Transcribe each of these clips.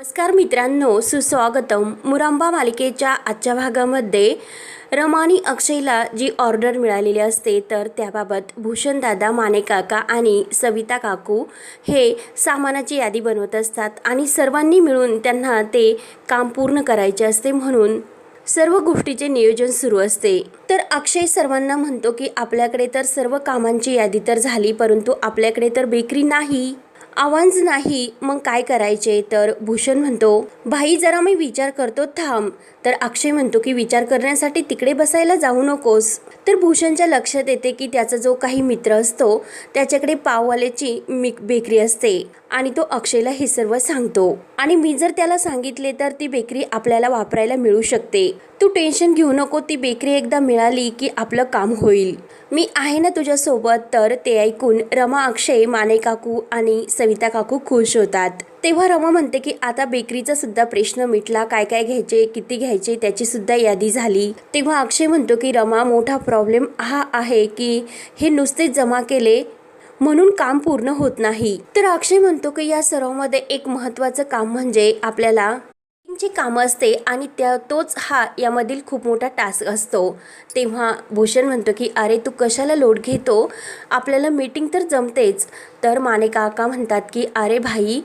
नमस्कार मित्रांनो सुस्वागतम. मुरांबा मालिकेच्या आजच्या भागामध्ये रमानी अक्षयला जी ऑर्डर मिळालेली असते तर त्याबाबत भूषणदादा माने काका आणि सविता काकू हे सामानाची यादी बनवत असतात आणि सर्वांनी मिळून त्यांना ते काम पूर्ण करायचे असते म्हणून सर्व गोष्टीचे नियोजन सुरू असते. तर अक्षय सर्वांना म्हणतो की आपल्याकडे तर सर्व कामांची यादी तर झाली परंतु आपल्याकडे तर बेकरी नाही. आवाज नाही मग काय करायचे? तर भूषण म्हणतो भाई जरा मी विचार करतो थांब. तर अक्षय म्हणतो की विचार करण्यासाठी तिकडे बसायला जाऊ नकोस. तर भूषणच्या लक्षात येते की त्याचा जो काही मित्र असतो त्याच्याकडे पाववाल्याची मिक बेकरी असते आणि तो अक्षयला हे सर्व सांगतो. आणि मी जर त्याला सांगितले तर ती बेकरी आपल्याला वापरायला मिळू शकते. तू टेन्शन घेऊ नको ती बेकरी एकदा मिळाली की आपलं काम होईल. मी आहे ना तुझ्यासोबत तर ते ऐकून रमा अक्षय माने काकू आणि सविता काकू खुश होतात. तेव्हा रमा म्हणते की आता बेकरीचा सुद्धा प्रश्न मिटला काय काय घ्यायचे किती घ्यायचे त्याची सुद्धा यादी झाली. तेव्हा अक्षय म्हणतो की रमा मोठा प्रॉब्लेम हा आहे की हे नुसतेच जमा केले म्हणून काम पूर्ण होत नाही. तर अक्षय म्हणतो की या सर्वांमध्ये एक महत्त्वाचं काम म्हणजे आपल्याला जी कामं असते आणि त्या तोच हा यामधील खूप मोठा टास्क असतो. तेव्हा भूषण म्हणतो की अरे तू कशाला लोड घेतो? आपल्याला मीटिंग तर जमतेच. तर माने काका म्हणतात की अरे भाई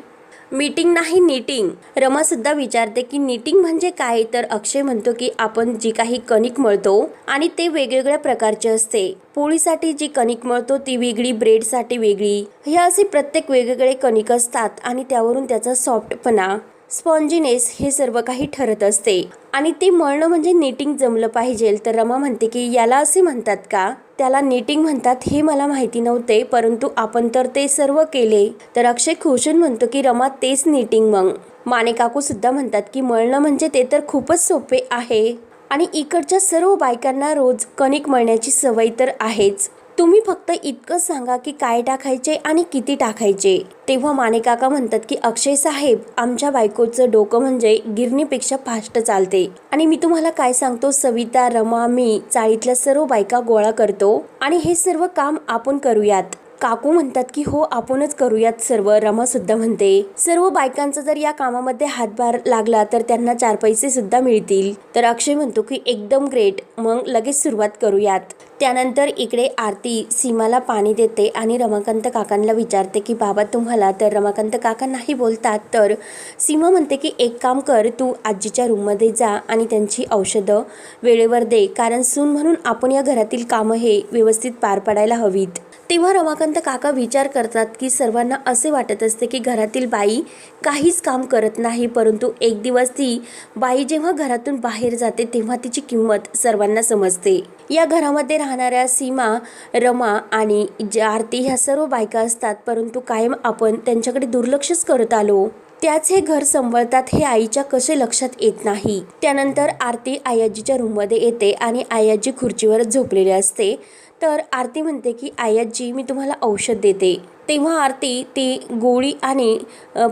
मीटिंग नाही नीटिंग रमासुद्धा विचारते की नीटिंग म्हणजे काय? तर अक्षय म्हणतो की आपण जी काही कणिक मळतो आणि ते वेगवेगळ्या प्रकारचे असते. पोळीसाठी जी कणिक मळतो ती वेगळी ब्रेडसाठी वेगळी. हे असे प्रत्येक वेगवेगळे कणिक असतात आणि त्यावरून त्याचा सॉफ्टपणा स्पॉन्जिनेस हे सर्व काही ठरत असते. आणि ते मळणं म्हणजे नेटिंग जमलं पाहिजे तर रमा म्हणते की याला असे म्हणतात का? त्याला नेटिंग म्हणतात हे मला माहिती नव्हते परंतु आपण तर ते सर्व केले. तर अक्षय खुशन म्हणतो की रमा तेच नेटिंग मग. माने काकू सुद्धा म्हणतात की मळणं म्हणजे ते तर खूपच सोपे आहे. आणि इकडच्या सर्व बायकांना रोज कणिक मळण्याची सवय तर आहेच. तुम्ही फक्त इतकं सांगा की काय टाकायचे आणि किती टाकायचे. तेव्हा माने काका म्हणतात की अक्षय साहेब आमच्या बायकोचं डोकं म्हणजे गिरणीपेक्षा फास्ट चालते. आणि मी तुम्हाला काय सांगतो सविता रमा मी चाळीतल्या सर्व बायका गोळा करतो आणि हे सर्व काम आपण करूयात. काकू म्हणतात की हो आपणच करूयात सर्व रमा सुद्धा म्हणते. सर्व बायकांचा जर या कामामध्ये हातभार लागला तर त्यांना चार पैसे सुद्धा मिळतील. तर अक्षय म्हणतो की एकदम ग्रेट मग लगेच सुरुवात करूयात. त्यानंतर इकडे आरती सीमाला पाणी देते आणि रमाकांत काकांना विचारते की बाबा तुम्हाला तर रमाकांत काका नाही बोलतात तर सीमा म्हणते की एक काम कर तू आजीच्या रूममध्ये जा आणि त्यांची औषधं वेळेवर दे कारण सून म्हणून आपण या घरातील कामं हे व्यवस्थित पार पडायला हवीत. तेव्हा रमाकांत काका विचार करतात की सर्वांना असे वाटत असते की घरातील बाई काहीच काम करत नाही परंतु एक दिवस ती बाई जेव्हा घरातून बाहेर जाते तेव्हा तिची किंमत सर्वांना समजते. या घरामध्ये राहणाऱ्या सीमा रमा आणि ज्या आरती ह्या सर्व बायका असतात परंतु कायम आपण त्यांच्याकडे दुर्लक्षच करत आलो. त्याच हे घर सांभाळतात हे आईच्या कसे लक्षात येत नाही. त्यानंतर आरती आयाजीच्या रूममध्ये येते आणि आयाजी खुर्चीवर झोपलेली असते. तर आरती म्हणते की आयाजी मी तुम्हाला औषध देते. तेव्हा आरती ती गोळी आणि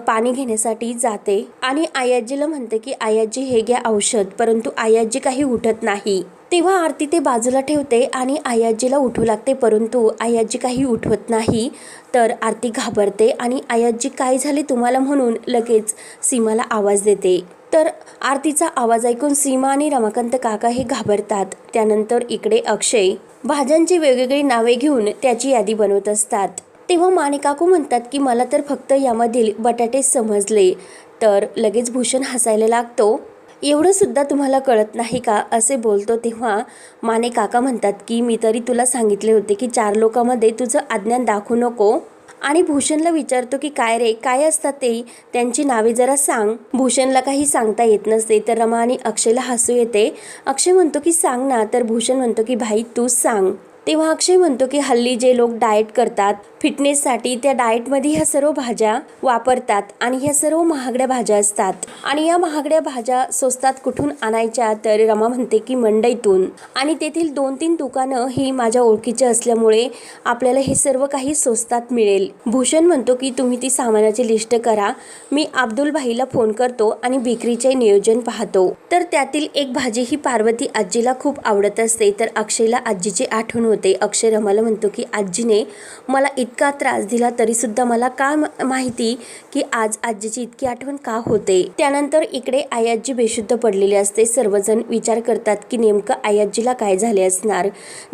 पाणी घेण्यासाठी जाते आणि आयाजीला म्हणते की आयाजी हे घ्या औषध परंतु आयाजी काही उठत नाही. तेव्हा आरती ते बाजूला ठेवते आणि आयाजीला उठू लागते परंतु आयाजी काही उठवत नाही. तर आरती घाबरते आणि आयाजी काय झाले तुम्हाला? म्हणून लगेच सीमाला आवाज देते. तर आरतीचा आवाज ऐकून सीमा आणि रमाकांत काका हे घाबरतात. त्यानंतर इकडे अक्षय भाज्यांची वेगवेगळी नावे घेऊन त्याची यादी बनवत असतात. तेव्हा माने काकू म्हणतात की मला तर फक्त यामधील बटाटे समजले. तर लगेच भूषण हसायला लागतो. एवढंसुद्धा तुम्हाला कळत नाही का? असे बोलतो तेव्हा माने काका म्हणतात की मी तरी तुला सांगितले होते की चार लोकांमध्ये तुझं अज्ञान दाखवू नको. आणि भूषणला विचारतो की काय रे काय असतात ते? त्यांची नावे जरा सांग. भूषणला काही सांगता येत नसते तर रमा आणि अक्षयला हसू येते. अक्षय म्हणतो की सांग ना. तर भूषण म्हणतो की भाई तूच सांग. तेव्हा अक्षय म्हणतो की हल्ली जे लोक डाएट करतात फिटनेससाठी त्या डाएटमध्ये ह्या सर्व भाज्या वापरतात आणि ह्या सर्व महागड्या भाज्या असतात. आणि या महागड्या भाज्या स्वस्तात कुठून आणायच्या? तर रमा म्हणते की मंडईतून. आणि तेथील दोन तीन दुकानं ही माझ्या ओळखीची असल्यामुळे आपल्याला हे सर्व काही स्वस्तात मिळेल. भूषण म्हणतो की तुम्ही ती सामानाची लिस्ट करा. मी अब्दुल भाईला फोन करतो आणि विक्रीचे नियोजन पाहतो. तर त्यातील एक भाजी ही पार्वती आजीला खूप आवडत असते. तर अक्षयला आजीची आठवण होते. अक्षय रमाला म्हणतो की आजीने मला इतका त्रास दिला तरीसुद्धा मला का माहिती की आज आजीची इतकी आठवण का होते? त्यानंतर इकडे आई आजी बेशुद्ध पडलेली असते. सर्वजण विचार करतात की नेमकं आई काय झाले असणार?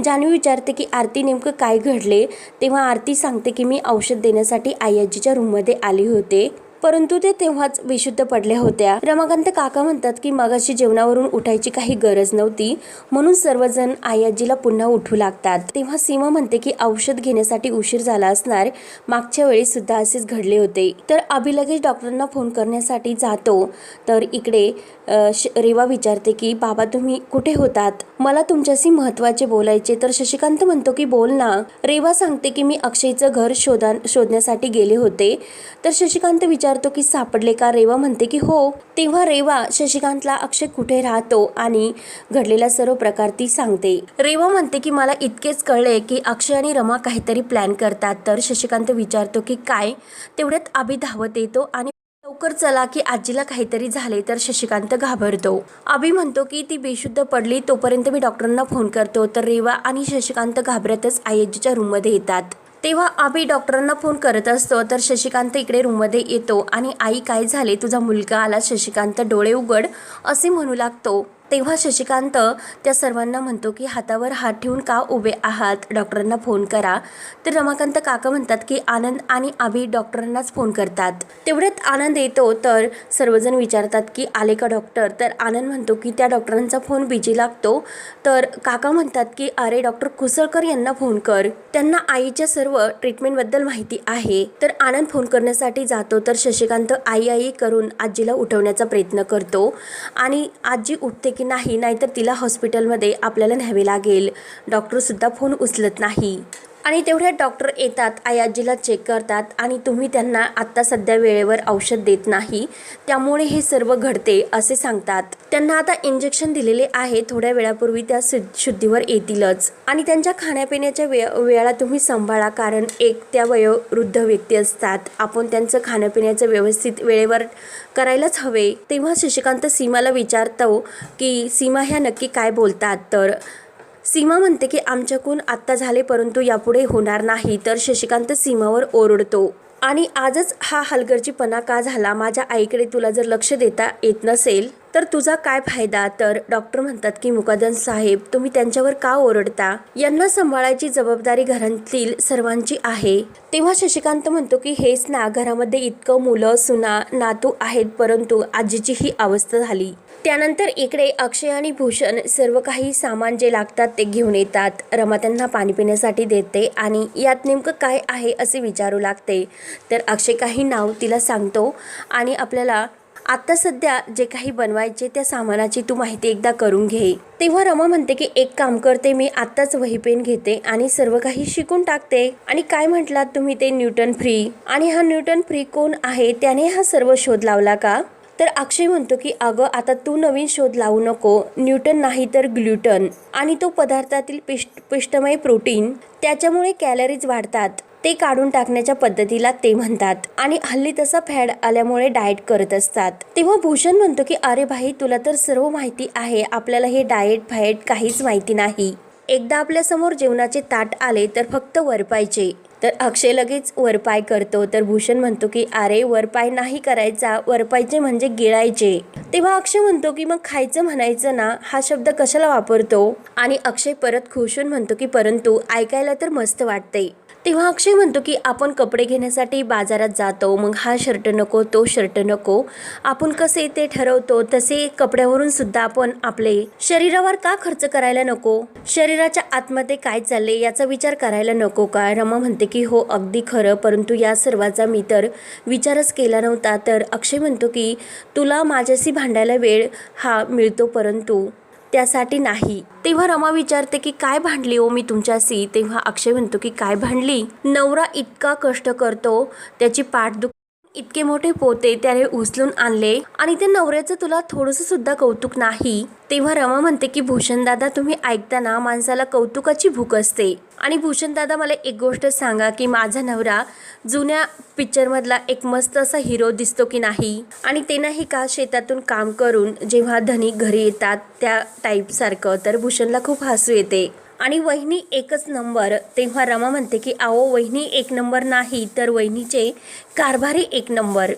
जान्हवी विचारते की आरती नेमकं काय घडले? तेव्हा आरती सांगते की मी औषध देण्यासाठी आई रूममध्ये आले होते. परंतु ते तेव्हाच विशुद्ध पडल्या होत्या. रमाकांत काका म्हणतात की मगाशी जेवणावरून उठायची काही गरज नव्हती म्हणून सर्वजण आई पुन्हा उठू लागतात. तेव्हा सीमा म्हणते की औषध घेण्यासाठी उशीर झाला असणार. मागच्या वेळी सुद्धा असेच घडले होते. तर अभि लगेच डॉक्टरांना फोन करण्यासाठी जातो. तर इकडे श- रेवा विचारते की बाबा तुम्ही कुठे होतात? मला तुमच्याशी महत्त्वाचे बोलायचे. तर शशिकांत म्हणतो की बोल ना. रेवा सांगते की मी अक्षयचं घर शोधा शोधण्यासाठी गेले होते. तर शशिकांत विचार विचारतो की सापडले का रेवा? म्हणते की हो. तेव्हा रेवा शशिकांतला अक्षय कुठे राहतो आणि घडलेला सर्व प्रकार ती सांगते. रेवा म्हणते की मला इतकेच कळले की अक्षय आणि रमा काहीतरी प्लॅन करतात. तर शशिकांत विचारतो की काय? तेवढ्यात अभि धावत येतो आणि लवकर चला की आजीला काहीतरी झाले तर शशिकांत घाबरतो. अभि म्हणतो की ती बेशुद्ध पडली तोपर्यंत मी डॉक्टरांना फोन करतो. तर रेवा आणि शशिकांत घाबरतच आई आजीच्या रूममध्ये येतात. तेव्हा आम्ही डॉक्टरांना फोन करत असतो तर शशिकांत इकडे रूममध्ये येतो आणि आई काय झाले? तुझा मुलगा आला. शशिकांत डोळे उघड असे म्हणू लागतो. तेव्हा शशिकांत त्या सर्वांना म्हणतो की हातावर हात ठेवून का उभे आहात? डॉक्टरांना फोन करा. तर रमाकांत काका म्हणतात की आनंद आणि आभी डॉक्टरांनाच फोन करतात. तेवढ्यात आनंद येतो तर सर्वजण विचारतात की आले का डॉक्टर? तर आनंद म्हणतो की त्या डॉक्टरांचा फोन बिजी लागतो. तर काका म्हणतात की अरे डॉक्टर कुसळकर यांना फोन कर. त्यांना आईच्या सर्व ट्रीटमेंटबद्दल माहिती आहे. तर आनंद फोन करण्यासाठी जातो तर शशिकांत आई आई करून आजीला उठवण्याचा प्रयत्न करतो आणि आजी उठते की नाही नाहीतर तिला हॉस्पिटलमध्ये आपल्याला न्यावे लागेल. डॉक्टरसुद्धा फोन उचलत नाही. आणि तेवढ्या डॉक्टर येतात आयाजीला चेक करतात आणि तुम्ही त्यांना आत्ता सध्या वेळेवर औषध देत नाही. त्यामुळे हे सर्व घडते असे सांगतात. त्यांना आता इंजेक्शन दिलेले आहे थोड्या वेळापूर्वी त्या शुद्धीवर येतीलच. आणि त्यांच्या खाण्यापिण्याच्या वे वेळा तुम्ही सांभाळा कारण एक त्या वयोवृद्ध व्यक्ती असतात. आपण त्यांचं खाण्यापिण्याचं व्यवस्थित वेळेवर करायलाच हवे. तेव्हा शशिकांत सीमाला विचारतो की सीमा ह्या नक्की काय बोलतात? तर सीमा म्हणते की आमच्याकून आत्ता झाले परंतु यापुढे होणार नाही तर शशिकांत सीमावर ओरडतो. आणि आजच हा हलगर्जीपणा का झाला? माझ्या आईकडे तुला जर लक्ष देता येत नसेल तर तुझा काय फायदा? तर डॉक्टर म्हणतात की मुकादन साहेब तुम्ही त्यांच्यावर का ओरडता? यांना सांभाळायची जबाबदारी घरातील सर्वांची आहे. तेव्हा शशिकांत म्हणतो की हेच ना घरामध्ये इतकं मुलं सुना नातू आहेत परंतु आजीची ही अवस्था झाली. त्यानंतर इकडे अक्षय आणि भूषण सर्व काही सामान जे लागतात ते घेऊन येतात. रमा त्यांना पाणी पिण्यासाठी देते आणि यात नेमकं काय आहे असे विचारू लागते. तर अक्षय काही नाव तिला सांगतो आणि आपल्याला आत्ता सध्या जे काही बनवायचे त्या सामानाची तू माहिती एकदा करून घे. तेव्हा रमा म्हणते की एक काम करते मी आत्ताच वही पेन घेते आणि सर्व काही शिकून टाकते. आणि काय म्हटलात तुम्ही ते न्यूटन फ्री? आणि हा न्यूटन फ्री कोण आहे? त्याने हा सर्व शोध लावला का? तर अक्षय म्हणतो की अगं आता तू नवीन शोध लावू नको. न्यूटन नाही तर ग्लुटन. आणि तो पदार्थातील पिष्ट पिष्टमय प्रोटीन त्याच्यामुळे कॅलरीज वाढतात. ते काढून टाकण्याच्या पद्धतीला ते म्हणतात. आणि हल्ली तसा फॅड आल्यामुळे डाएट करत असतात. तेव्हा भूषण म्हणतो की अरे भाई तुला तर सर्व माहिती आहे. आपल्याला हे डाएट फाएट काहीच माहिती नाही. एकदा आपल्यासमोर जेवणाचे ताट आले तर फक्त वरपायचे तर अक्षय लगेच वरपाय करतो. तर भूषण म्हणतो की अरे वरपाय नाही करायचा. वरपायचे म्हणजे गिळायचे. तेव्हा अक्षय म्हणतो की मग खायचं म्हणायचं ना? हा शब्द कशाला वापरतो? आणि अक्षय परत खुशून म्हणतो की परंतु ऐकायला तर मस्त वाटते तेव्हा अक्षय म्हणतो की आपण कपडे घेण्यासाठी बाजारात जातो मग हा शर्ट नको तो शर्ट नको. आपण कसे ते ठरवतो तसे कपड्यावरून सुद्धा आपण आपले शरीरावर का खर्च करायला नको? शरीराच्या आतमध्ये काय चालले याचा विचार करायला नको का? रमा म्हणते की हो अगदी खरं. परंतु या सर्वाचा मी तर विचारच केला नव्हता. तर अक्षय म्हणतो की तुला माझ्याशी भांडायला वेळ हा मिळतो परंतु त्यासाठी नाही. तेव्हा रमा विचारते की काय भांडली ओ मी तुमच्याशी? तेव्हा अक्षय म्हणतो की काय भांडली? नवरा इतका कष्ट करतो त्याची पाठ दुख इतके मोठे पोते त्याने उचलून आणले आणि त्या नवऱ्याचं तुला थोडंसं सुद्धा कौतुक नाही. तेव्हा रमा म्हणते की भूषण दादा तुम्ही ऐकताना माणसाला कौतुकाची भूक असते. आणि भूषण दादा मला एक गोष्ट सांगा की माझा नवरा जुन्या पिक्चरमधला एक मस्त असा हिरो दिसतो की नाही? आणि ते नाही का शेतातून काम करून जेव्हा धनिक घरी येतात त्या टाईपसारखं तर भूषणला खूप हसू येते. आणि वहिनी एकच नंबर. तेव्हा रमा म्हणते की आहो वहिनी एक नंबर नाही तर वहिनीचे कारभारी एक नंबर.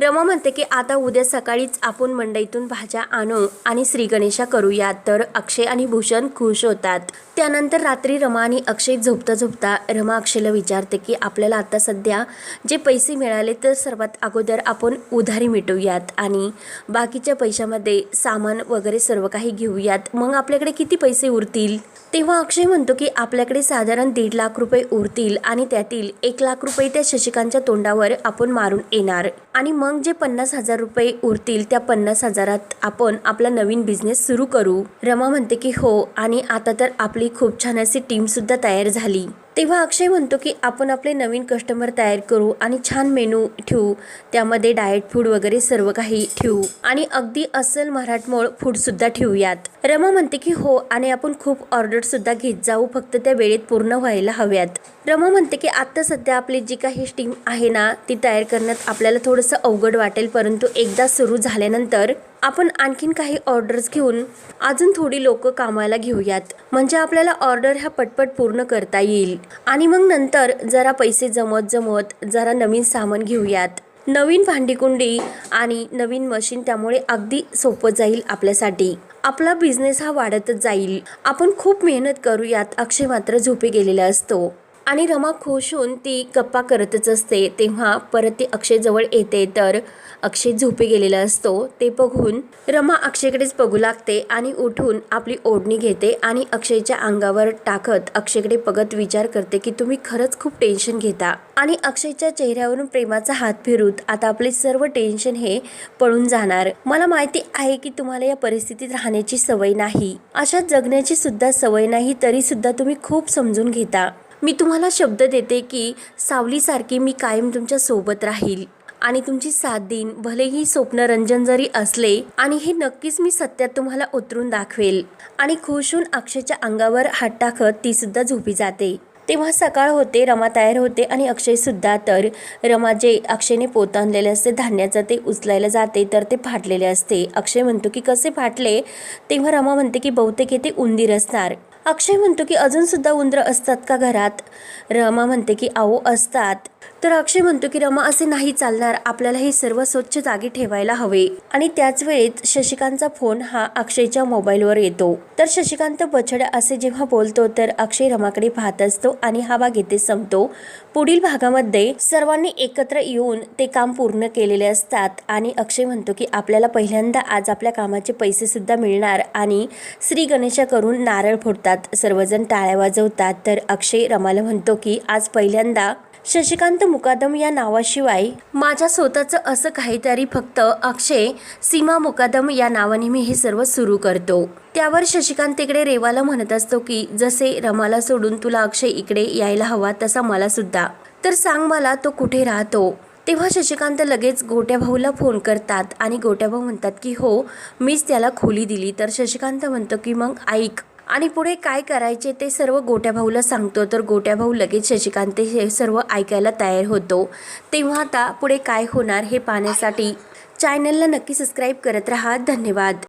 रमा म्हणते की आता उद्या सकाळीच आपण मंडईतून भाज्या आणू आणि श्रीगणेशा करूया तर अक्षय आणि भूषण खुश होतात. त्यानंतर रात्री रमा आणि अक्षय झोपता झोपता रमा अक्षयला विचारते की आपल्याला आता सध्या जे पैसे मिळाले तर सर्वात अगोदर आपण उधारी मिटवूयात आणि बाकीच्या पैशामध्ये सामान वगैरे सर्व काही घेऊयात. मग आपल्याकडे किती पैसे उरतील? तेव्हा अक्षय म्हणतो की आपल्याकडे साधारण दीड लाख रुपये उरतील आणि त्यातील एक लाख रुपये त्या शशिकांच्या तोंडावर आपण मारून येणार. आणि मग जे पन्नास हजार रुपये उरतील त्या पन्नास हजारात आपण आपला नवीन बिझनेस सुरू करू. रमा म्हणते की हो आणि आता तर आपली खूप छान अशी टीम सुद्धा तयार झाली. तेव्हा अक्षय म्हणतो की आपण आपले नवीन कस्टमर तयार करू आणि छान मेनू ठेवू. त्यामध्ये डाएट फूड वगैरे सर्व काही ठेवू. आणि अगदी अस्सल मराठमोळ फूडसुद्धा ठेवूयात. रमा म्हणते की हो आणि आपण खूप ऑर्डरसुद्धा घेत जाऊ. फक्त त्या वेळेत पूर्ण व्हायला हव्यात. रमा म्हणते की आत्ता सध्या आपली जी काही स्टीम आहे ना ती तयार करण्यात आपल्याला थोडंसं अवघड वाटेल. परंतु एकदा सुरू झाल्यानंतर आपण आणखीन काही ऑर्डर्स घेऊन अजून थोडी लोक कामाला घेऊयात. म्हणजे आपल्याला ऑर्डर ह्या पटपट पूर्ण करता येईल. आणि मग नंतर जरा पैसे जमत जमत जरा नवीन सामान घेऊयात. नवीन भांडीकुंडी आणि नवीन मशीन त्यामुळे अगदी सोपं जाईल आपल्यासाठी. आपला बिझनेस हा वाढतच जाईल. आपण खूप मेहनत करूयात अक्षय मात्र झोपे गेलेला असतो. आणि रमा खुश होऊन ती गप्पा करतच असते. तेव्हा परत ती अक्षयजवळ येते. तर अक्षय झोपी गेलेला असतो. ते बघून रमा अक्षयकडेच बघू लागते आणि उठून आपली ओढणी घेते आणि अक्षयच्या अंगावर टाकत अक्षयकडे बघत विचार करते की तुम्ही खरंच खूप टेन्शन घेता. आणि अक्षयच्या चेहऱ्यावरून प्रेमाचा हात फिरूत आता आपले सर्व टेन्शन हे पळून जाणार. मला माहिती आहे की तुम्हाला या परिस्थितीत राहण्याची सवय नाही. अशा जगण्याची सुद्धा सवय नाही तरी सुद्धा तुम्ही खूप समजून घेता. मी तुम्हाला शब्द देते की सावलीसारखी मी कायम तुमच्यासोबत राहील आणि तुमची साथ देईन. भलेही स्वप्न रंजन जरी असले आणि हे नक्कीच मी सत्यात तुम्हाला उतरून दाखवेल. आणि खुश होऊन अक्षयच्या अंगावर हात टाकत ती सुद्धा झोपी जाते. तेव्हा सकाळ होते रमा तयार होते आणि अक्षयसुद्धा तर रमा जे अक्षयने पोत आणलेले असते धान्याचं ते उचलायला जाते तर ते फाटलेले असते. अक्षय म्हणतो की कसे फाटले? तेव्हा रमा म्हणते की बहुतेक येथे उंदीर असणार. अक्षय म्हणतो की अजूनसुद्धा उंदरं असतात का घरात? रमा म्हणते की आहो असतात. तर अक्षय म्हणतो की रमा असे नाही चालणार. आपल्याला हे सर्व स्वच्छ जागी ठेवायला हवे. आणि त्याच वेळेत शशिकांतचा फोन हा अक्षयच्या मोबाईलवर येतो. तर शशिकांत बछड असे जेव्हा बोलतो तर अक्षय रमाकडे पाहत असतो आणि हा भाग येथे संपतो. पुढील भागामध्ये सर्वांनी एकत्र येऊन ते काम पूर्ण केलेले असतात आणि अक्षय म्हणतो की आपल्याला पहिल्यांदा आज आपल्या कामाचे पैसे सुद्धा मिळणार आणि श्री गणेशा करून नारळ फोडतात. सर्वजण टाळ्या वाजवतात. तर अक्षय रमाला म्हणतो की आज पहिल्यांदा शशिकांत मुकादम या नावाशिवाय माझ्या स्वतःचं असं काहीतरी फक्त अक्षय सीमा मुकादम या नावाने मी हे सर्व सुरू करतो. त्यावर शशिकांत इकडे रेवाला म्हणत असतो की जसे रमाला सोडून तुला अक्षय इकडे यायला हवा तसा मला सुद्धा. तर सांग मला तो कुठे राहतो? तेव्हा शशिकांत लगेच गोट्या भाऊला फोन करतात आणि गोट्या भाऊ म्हणतात की हो मीच त्याला खोली दिली. तर शशिकांत म्हणतो की मग ऐक आणि पुढे काय करायचे ते सर्व गोट्या भाऊला सांगतो. तर गोट्या भाऊ लगेच शशिकांत हे सर्व ऐकायला तयार होतो. तेव्हा आता पुढे काय होणार हे पाहण्यासाठी चॅनलला नक्की सबस्क्राईब करत राहा. धन्यवाद.